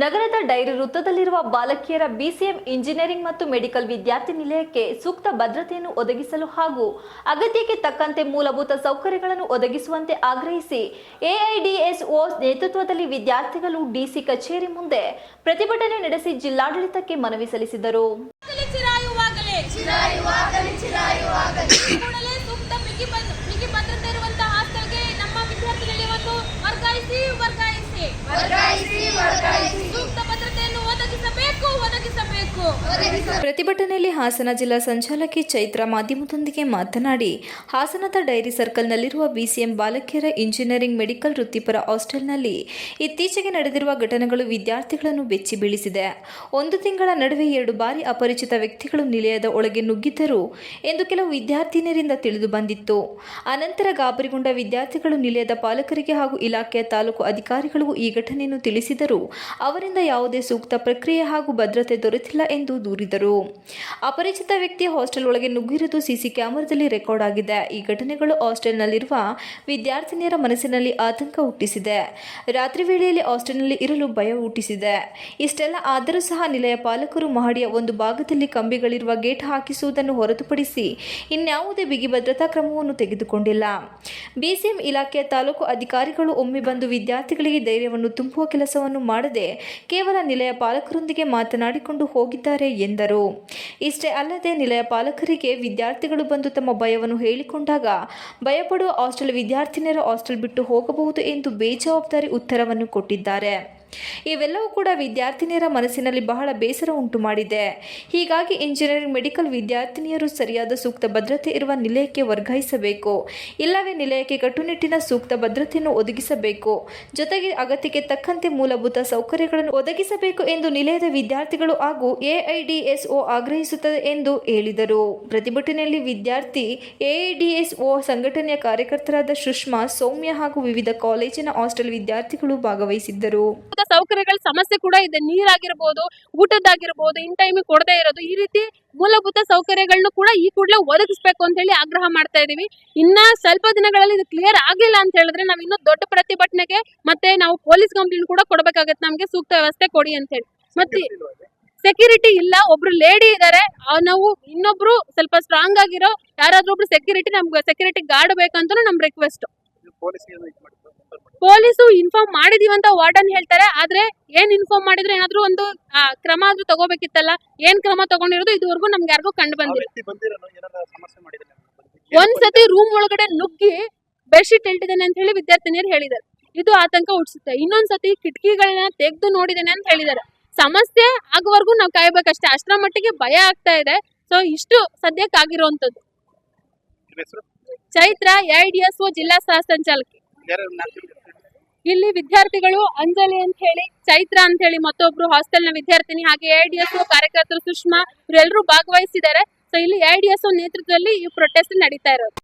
ನಗರದ ಡೈರಿ ವೃತ್ತದಲ್ಲಿರುವ ಬಾಲಕಿಯರ BCM engineering ಮತ್ತು ಮೆಡಿಕಲ್ ವಿದ್ಯಾರ್ಥಿ ನಿಲಯಕ್ಕೆ ಸೂಕ್ತ ಭದ್ರತೆಯನ್ನು ಒದಗಿಸಲು ಹಾಗೂ ಅಗತ್ಯಕ್ಕೆ ತಕ್ಕಂತೆ ಮೂಲಭೂತ ಸೌಕರ್ಯಗಳನ್ನು ಒದಗಿಸುವಂತೆ ಆಗ್ರಹಿಸಿ ಎಐಡಿಎಸ್ಒ ನೇತೃತ್ವದಲ್ಲಿ ವಿದ್ಯಾರ್ಥಿಗಳು ಡಿಸಿ ಕಚೇರಿ ಮುಂದೆ ಪ್ರತಿಭಟನೆ ನಡೆಸಿ ಜಿಲ್ಲಾಡಳಿತಕ್ಕೆ ಮನವಿ ಸಲ್ಲಿಸಿದರು. ಸೂಕ್ತ ಹಾಸ್ಟೆಲ್ಗೆ ನಮ್ಮ ವಿದ್ಯಾರ್ಥಿ ನಿಲಯವನ್ನು ವರ್ಗಾಯಿಸಿ ವರ್ಗಾಯಿಸಿ ಸೂಕ್ತ ಭದ್ರತೆಯನ್ನು ಒದಗಿಸಬೇಕು ಒದಗಿಸಬೇಕು ಪ್ರತಿಭಟನೆಯಲ್ಲಿ ಹಾಸನ ಜಿಲ್ಲಾ ಸಂಚಾಲಕಿ ಚೈತ್ರ ಮಾಧ್ಯಮದೊಂದಿಗೆ ಮಾತನಾಡಿ, ಹಾಸನದ ಡೈರಿ ಸರ್ಕಲ್ನಲ್ಲಿರುವ ಬಿಸಿಎಂ ಬಾಲಕಿಯರ ಇಂಜಿನಿಯರಿಂಗ್ ಮೆಡಿಕಲ್ ವೃತ್ತಿಪರ ಹಾಸ್ಟೆಲ್ನಲ್ಲಿ ಇತ್ತೀಚೆಗೆ ನಡೆದಿರುವ ಘಟನೆಗಳು ವಿದ್ಯಾರ್ಥಿಗಳನ್ನು ಬೆಚ್ಚಿ ಬೀಳಿಸಿದೆ. ಒಂದು ತಿಂಗಳ ನಡುವೆ ಎರಡು ಬಾರಿ ಅಪರಿಚಿತ ವ್ಯಕ್ತಿಗಳು ನಿಲಯದ ಒಳಗೆ ನುಗ್ಗಿದ್ದರು ಎಂದು ಕೆಲವು ವಿದ್ಯಾರ್ಥಿನಿಯರಿಂದ ತಿಳಿದು ಬಂದಿತ್ತು. ಅನಂತರ ಗಾಬರಿಗೊಂಡ ವಿದ್ಯಾರ್ಥಿಗಳು ನಿಲಯದ ಪಾಲಕರಿಗೆ ಹಾಗೂ ಇಲಾಖೆಯ ತಾಲೂಕು ಅಧಿಕಾರಿಗಳಿಗೂ ಈ ಘಟನೆಯನ್ನು ತಿಳಿಸಿದರು, ಅವರಿಂದ ಯಾವುದೇ ಸೂಕ್ತ ಪ್ರಕ್ರಿಯೆ ಹಾಗೂ ಭದ್ರತೆ ದೊರೆತಿಲ್ಲ ಎಂದು ದೂರಿದರು. ಅಪರಿಚಿತ ವ್ಯಕ್ತಿ ಹಾಸ್ಟೆಲ್ ಒಳಗೆ ನುಗ್ಗಿರುವುದು ಸಿಸಿ ಕ್ಯಾಮೆರಾದಲ್ಲಿ ರೆಕಾರ್ಡ್ ಆಗಿದೆ. ಈ ಘಟನೆಗಳು ಹಾಸ್ಟೆಲ್ನಲ್ಲಿರುವ ವಿದ್ಯಾರ್ಥಿನಿಯರ ಮನಸ್ಸಿನಲ್ಲಿ ಆತಂಕ ಹುಟ್ಟಿಸಿದೆ. ರಾತ್ರಿ ವೇಳೆಯಲ್ಲಿ ಹಾಸ್ಟೆಲ್ನಲ್ಲಿ ಇರಲು ಭಯ ಹುಟ್ಟಿಸಿದೆ. ಇಷ್ಟೆಲ್ಲ ಆದರೂ ಸಹ ನಿಲಯ ಪಾಲಕರು ಮಹಡಿಯ ಒಂದು ಭಾಗದಲ್ಲಿ ಕಂಬಿಗಳಿರುವ ಗೇಟ್ ಹಾಕಿಸುವುದನ್ನು ಹೊರತುಪಡಿಸಿ ಇನ್ಯಾವುದೇ ಬಿಗಿ ಭದ್ರತಾ ಕ್ರಮವನ್ನು ತೆಗೆದುಕೊಂಡಿಲ್ಲ. ಬಿಸಿಎಂ ಇಲಾಖೆಯ ತಾಲೂಕು ಅಧಿಕಾರಿಗಳು ಒಮ್ಮೆ ಬಂದು ವಿದ್ಯಾರ್ಥಿಗಳಿಗೆ ಧೈರ್ಯವನ್ನು ತುಂಬುವ ಕೆಲಸವನ್ನು ಮಾಡದೆ ಕೇವಲ ನಿಲಯ ಪಾಲಕರೊಂದಿಗೆ ಮಾತನಾಡಿಕೊಂಡು ಹೋಗಿದ್ದಾರೆ ಎಂದರು. ಇಷ್ಟೇ ಅಲ್ಲದೆ ನಿಲಯ ಪಾಲಕರಿಗೆ ವಿದ್ಯಾರ್ಥಿಗಳು ಬಂದು ತಮ್ಮ ಭಯವನ್ನು ಹೇಳಿಕೊಂಡಾಗ, ಭಯಪಡುವ ಹಾಸ್ಟೆಲ್ ವಿದ್ಯಾರ್ಥಿನಿಯರು ಹಾಸ್ಟೆಲ್ ಬಿಟ್ಟು ಹೋಗಬಹುದು ಎಂದು ಬೇಜವಾಬ್ದಾರಿ ಉತ್ತರವನ್ನು ಕೊಟ್ಟಿದ್ದಾರೆ. ಇವೆಲ್ಲವೂ ಕೂಡ ವಿದ್ಯಾರ್ಥಿನಿಯರ ಮನಸ್ಸಿನಲ್ಲಿ ಬಹಳ ಬೇಸರ ಉಂಟು ಮಾಡಿದೆ. ಹೀಗಾಗಿ ಇಂಜಿನಿಯರಿಂಗ್, ಮೆಡಿಕಲ್ ವಿದ್ಯಾರ್ಥಿನಿಯರು ಸರಿಯಾದ ಸೂಕ್ತ ಭದ್ರತೆ ಇರುವ ನಿಲಯಕ್ಕೆ ವರ್ಗಾಯಿಸಬೇಕು. ಇಲ್ಲವೇ ನಿಲಯಕ್ಕೆ ಕಟ್ಟುನಿಟ್ಟಿನ ಸೂಕ್ತ ಭದ್ರತೆಯನ್ನು ಒದಗಿಸಬೇಕು. ಜೊತೆಗೆ ಅಗತ್ಯಕ್ಕೆ ತಕ್ಕಂತೆ ಮೂಲಭೂತ ಸೌಕರ್ಯಗಳನ್ನು ಒದಗಿಸಬೇಕು ಎಂದು ನಿಲಯದ ವಿದ್ಯಾರ್ಥಿಗಳು ಹಾಗೂ ಎಐಡಿಎಸ್ಒ ಆಗ್ರಹಿಸುತ್ತದೆ ಎಂದು ಹೇಳಿದರು. ಪ್ರತಿಭಟನೆಯಲ್ಲಿ ವಿದ್ಯಾರ್ಥಿ ಎಐಡಿಎಸ್ಒ ಸಂಘಟನೆಯ ಕಾರ್ಯಕರ್ತರಾದ ಸುಷ್ಮಾ, ಸೌಮ್ಯ ಹಾಗೂ ವಿವಿಧ ಕಾಲೇಜಿನ ಹಾಸ್ಟೆಲ್ ವಿದ್ಯಾರ್ಥಿಗಳು ಭಾಗವಹಿಸಿದ್ದರು. ಸೌಕರ್ಯಗಳ ಸಮಸ್ಯೆ ಕೂಡ ಇದೆ. ನೀರಾಗಿರ್ಬೋದು ಊಟದ್ದಾಗಿರ್ಬೋದು ಇನ್ ಟೈಮ್ ಕೊಡದೇ ಇರೋದು ಈ ರೀತಿ ಮೂಲಭೂತ ಸೌಕರ್ಯಗಳನ್ನು ಕೂಡ ಈ ಕೂಡಲೇ ಒದಗಿಸ್ಬೇಕು ಅಂತ ಹೇಳಿ ಆಗ್ರಹ ಮಾಡ್ತಾ ಇದೀವಿ. ಇನ್ನ ಸ್ವಲ್ಪ ದಿನಗಳಲ್ಲಿ ಇದು ಕ್ಲಿಯರ್ ಆಗಿಲ್ಲ ಅಂತ ಹೇಳಿದ್ರೆ ನಾವು ಇನ್ನೂ ದೊಡ್ಡ ಪ್ರತಿಭಟನೆಗೆ ಮತ್ತೆ ನಾವು ಪೊಲೀಸ್ ಕಂಪ್ಲೇಂಟ್ ಕೂಡ ಕೊಡ್ಬೇಕಾಗತ್ತೆ. ನಮ್ಗೆ ಸೂಕ್ತ ವ್ಯವಸ್ಥೆ ಕೊಡಿ ಅಂತ ಹೇಳಿ. ಮತ್ತೆ ಸೆಕ್ಯೂರಿಟಿ ಇಲ್ಲ? ಒಬ್ರು ಲೇಡಿ ಇದಾರೆ. ನಾವು ಇನ್ನೊಬ್ರು ಸ್ವಲ್ಪ ಸ್ಟ್ರಾಂಗ್ ಆಗಿರೋ ಯಾರಾದ್ರೂ ಒಬ್ರು ಸೆಕ್ಯೂರಿಟಿ ನಮ್ಗೆ ಸೆಕ್ಯೂರಿಟಿ ಗಾರ್ಡ್ ಬೇಕಂತ ನಮ್ ರಿಕ್ವೆಸ್ಟ್ ಪೊಲೀಸು ಇನ್ಫಾರ್ಮ್ ಮಾಡಿದೀವಿ ಅಂತ ವಾರ್ಡನ್ ಹೇಳ್ತಾರೆ ಆದ್ರೆ ಏನ್ ಇನ್ಫಾರ್ಮ್ ಮಾಡಿದ್ರೆ ಏನಾದ್ರು ಒಂದು ಕ್ರಮ ಆದ್ರೂ ತಗೋಬೇಕಿತ್ತಲ್ಲ ಏನ್ ಕ್ರಮ ತಗೊಂಡಿರೋದು ಇದುವರೆಗೂ ನಮ್ಗೆ ಯಾರಿಗೂ ಕಂಡು ಬಂದಿಲ್ಲ. ಒಂದ್ಸತಿ ರೂಮ್ ಒಳಗಡೆ ನುಗ್ಗಿ ಬೆಡ್ಶೀಟ್ ಹೇಳ್ತಿದ್ದೇನೆ ಅಂತ ಹೇಳಿ ವಿದ್ಯಾರ್ಥಿನಿಯರು ಹೇಳಿದ್ದಾರೆ. ಇದು ಆತಂಕ ಹುಟ್ಟಿಸುತ್ತೆ. ಇನ್ನೊಂದ್ಸತಿ ಕಿಟಕಿಗಳನ್ನ ತೆಗೆದು ನೋಡಿದ್ದೇನೆ ಅಂತ ಹೇಳಿದ್ದಾರೆ. ಸಮಸ್ಯೆ ಆಗುವವರೆಗೂ ನಾವು ಕಾಯ್ಬೇಕಷ್ಟೇ. ಅಷ್ಟರ ಮಟ್ಟಿಗೆ ಭಯ ಆಗ್ತಾ ಇದೆ. ಸೊ ಇಷ್ಟು ಸದ್ಯಕ್ಕೆ ಆಗಿರುವಂತದ್ದು ಚೈತ್ರ ಎಐಡಿಎಸ್ಒ ಜಿಲ್ಲಾ ಸಹ ಸಂಚಾಲಕಿ. ಇಲ್ಲಿ ವಿದ್ಯಾರ್ಥಿಗಳು ಅಂಜಲಿ ಅಂತ ಹೇಳಿ, ಚೈತ್ರ ಅಂತ ಹೇಳಿ ಮತ್ತೊಬ್ರು ಹಾಸ್ಟೆಲ್ನ ವಿದ್ಯಾರ್ಥಿನಿ, ಹಾಗೆ ಎ ಎಐಡಿಎಸ್ಒ ಕಾರ್ಯಕರ್ತರು ಸುಷ್ಮಾ ಇವರೆಲ್ಲರೂ ಭಾಗವಹಿಸಿದ್ದಾರೆ. ಸೊ ಇಲ್ಲಿ ಎ ಎಐಡಿಎಸ್ಒ ನೇತೃತ್ವದಲ್ಲಿ ಈ ಪ್ರೊಟೆಸ್ಟ್ ನಡೀತಾ ಇರೋದು.